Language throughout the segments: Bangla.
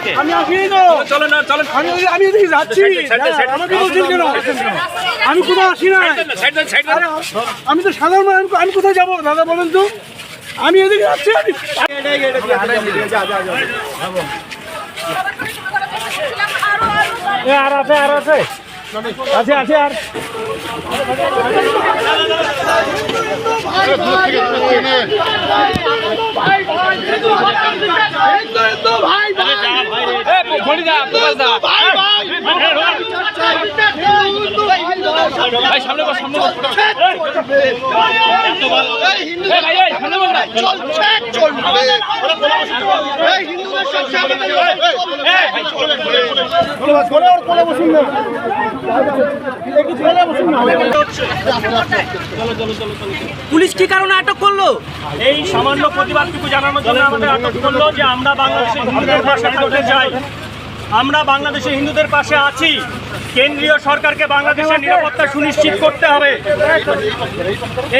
আপনাকে আমি আসিনি তো। চলেন না চলেন। আমি আমি এদিকে যাচ্ছি। আমাকে বলছেন কেন? আমি কোথাও আসি না আমি তো সাধারণ আমি- কোথায় যাব? দাদা বলেন তো। আমি এদিকে যাচ্ছি আমি আর আছে আর আছে। আছে আছে আর। ভাই সামনে বস সামনে বস। এই ভাই এই সামনে বস। পুলিশ কি কারণে আটক করল? এই সামান্য প্রতিবাদটুকু জানানোর জন্য আমাদের আটক করল যে আমরা বাংলাদেশের পাশে করতে চাই। আমরা বাংলাদেশের হিন্দুদের পাশে আছি। কেন্দ্রীয় সরকারকে বাংলাদেশের নিরাপত্তা সুনিশ্চিত করতে হবে।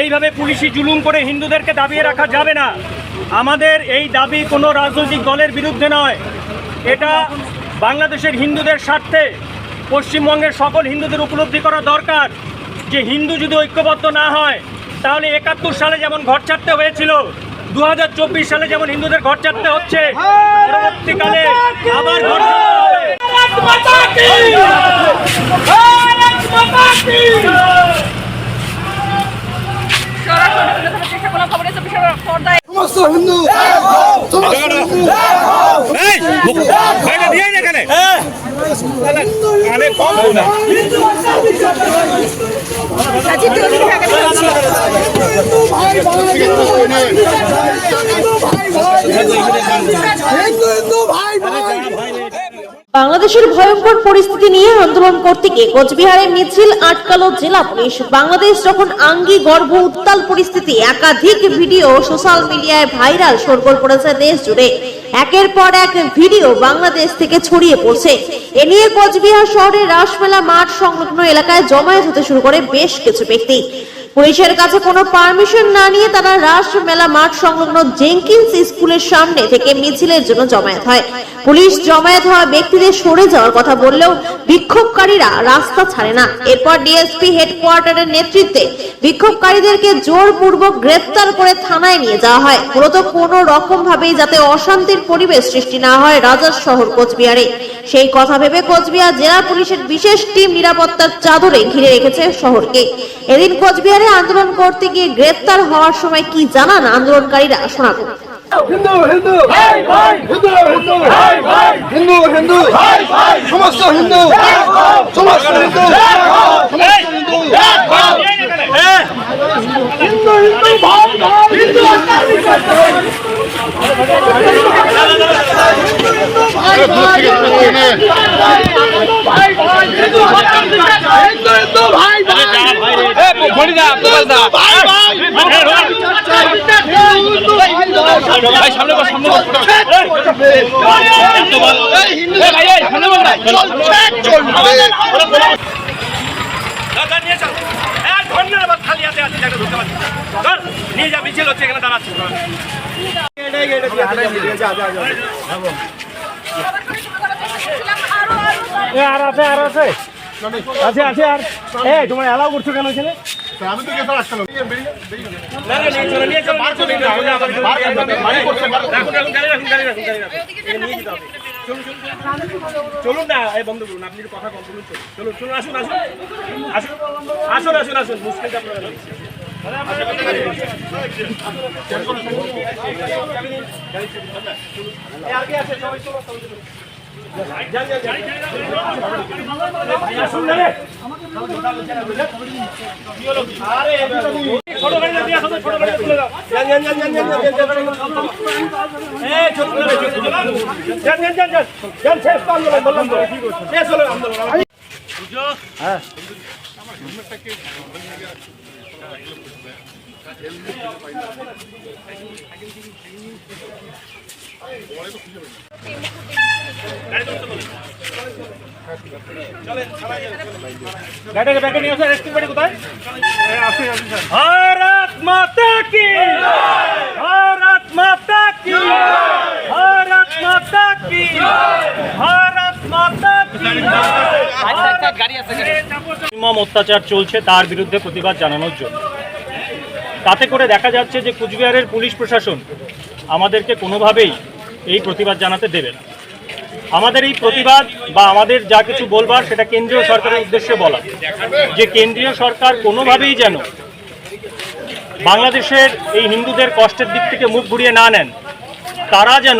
এইভাবে পুলিশি জুলুম করে হিন্দুদেরকে দাবিয়ে রাখা যাবে না। আমাদের এই দাবি কোনো রাজনৈতিক দলের বিরুদ্ধে নয়। এটা বাংলাদেশের হিন্দুদের স্বার্থে পশ্চিমবঙ্গের সকল হিন্দুদের উপলব্ধি করা দরকার। যে হিন্দু যদি ঐক্যবদ্ধ না হয় তাহলে একাত্তর সালে যেমন ঘর ছাড়তে হয়েছিল দুহাজার চব্বিশ সালে যেমন হিন্দুদের ঘর ছাড়তে হচ্ছে পরবর্তীকালে আবার ঘর সমস্ত হবে। বাংলাদেশের ভয়ঙ্কর পরিস্থিতি নিয়ে আন্দোলন করতে গিয়ে কোচবিহারে মিছিল আটকালো জেলা পুলিশ। বাংলাদেশ যখন আঙ্গি গর্ভ উত্তাল পরিস্থিতি, একাধিক ভিডিও সোশ্যাল মিডিয়ায় ভাইরাল সরগোল পড়েছে দেশ জুড়ে। একের পর এক ভিডিও বাংলাদেশ থেকে ছড়িয়ে পড়ছে। এ নিয়ে কোচবিহার শহরের রাসমেলা মাঠ সংলগ্ন এলাকায় জমায়েত হতে শুরু করে বেশ কিছু ব্যক্তি। পুলিশের কাছে কোনো পারমিশন না নিয়ে তারা রাস মেলা মাঠ সংলগ্ন জেঙ্কিন্স স্কুলের সামনে থেকে মিছিলের জন্য জমায়েত হয়। পুলিশ জমায়েত হওয়া ব্যক্তিদের সরে যাওয়ার কথা বললেও বিক্ষোভকারীরা রাস্তা ছাড়ে না। এরপর ডিএসপি হেডকোয়ার্টারের নেতৃত্বে বিক্ষোভকারীদেরকে জোরপূর্বক গ্রেফতার করে থানায় নিয়ে যাওয়া হয়। মূলত কোনো রকম ভাবেই যাতে অশান্তির পরিবেশ সৃষ্টি না হয় রাজার শহর কোচবিহারে। সেই কথা ভেবে কোচবিহার জেলা পুলিশের বিশেষ টিম নিরাপত্তার চাদরে ঘিরে রেখেছে শহরকে। এদিন কোচবিহারে আন্দোলন করতে গিয়ে গ্রেফতার হওয়ার সময় কি জানান আন্দোলনকারীরা? শোনাবো। হিন্দু হিন্দু। হিন্দু হিন্দু। হিন্দু হিন্দু। সমস্ত হিন্দু। সমস্ত হিন্দু হিন্দু। হিন্দু হিন্দু ভাই ভাই হিন্দু ভাই ভাই হিন্দু হিন্দু হিন্দু ভাই ভাই ভাই ভাই হিন্দু ভাই সামনে বস সামনে বস এই ভাই এই সামনে বস না দাদা নিয়ে যাও এক খালি হাতে আছে জায়গা ঢুকতে পারছি নিয়ে যা মিছিল হচ্ছে এখানে দাঁড়াচ্ছে এ, আর আছে আর আছে। আছে আছে আর এ তোমার এলাও করছ কেন এখানে এখানে নিয়ে যেতে হবে। চলুন চলুন চলুন। চলুন। না এই বন্ধ করুন আপনি কথা কম বলুন চলুন চলুন চলুন আসুন আসুন। আসুন আসুন আসুন আসুন মুশকিলটা আপনারা আগে আছে? সবাই চলো সবাই চলো। ভারত মাতা কি? ভারত মাতা কি? ভারত মাতা কি? ভারত মাতা কি? নির্মম অত্যাচার চলছে তার বিরুদ্ধে প্রতিবাদ জানানোর জন্য। তাতে করে দেখা যাচ্ছে যে কুচবিহারের পুলিশ প্রশাসন আমাদেরকে কোনোভাবেই এই প্রতিবাদ জানাতে দেবে না। আমাদের এই প্রতিবাদ বা আমাদের যা কিছু বলবার সেটা কেন্দ্রীয় সরকারের উদ্দেশ্যে বলা। যে কেন্দ্রীয় সরকার কোনোভাবেই যেন বাংলাদেশের এই হিন্দুদের কষ্টের দিক থেকে মুখ ঘুরিয়ে না নেন, তারা যেন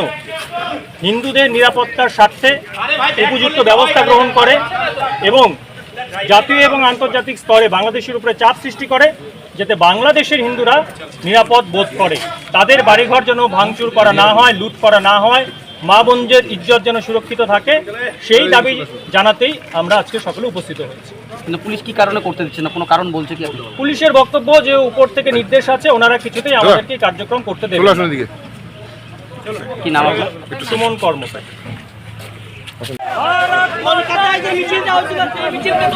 হিন্দুদের নিরাপত্তার স্বার্থে উপযুক্ত ব্যবস্থা গ্রহণ করে এবং জাতীয় এবং আন্তর্জাতিক স্তরে বাংলাদেশের উপরে চাপ সৃষ্টি করে, যাতে বাংলাদেশের হিন্দুরা নিরাপদ বোধ করে। তাদের বাড়িঘর যেন ভাঙচুর করা না হয়, লুট করা না হয় মা বোনদের ইজ্জত যেন সুরক্ষিত থাকে সেই দাবি জানাতেই আমরা আজকে সকলে উপস্থিত হয়েছি। কিন্তু পুলিশ কি কারণে করতে দিচ্ছে না? কোনো কারণ বলছে কি পুলিশের বক্তব্য যে উপর থেকে নির্দেশ আছে ওনারা কিছুতেই আমাদেরকে কার্যক্রম করতে দেবে কি নাম সুমন কর্মকার। কলকাতায় যে মিছিলটা হচ্ছিল সেই মিছিলটা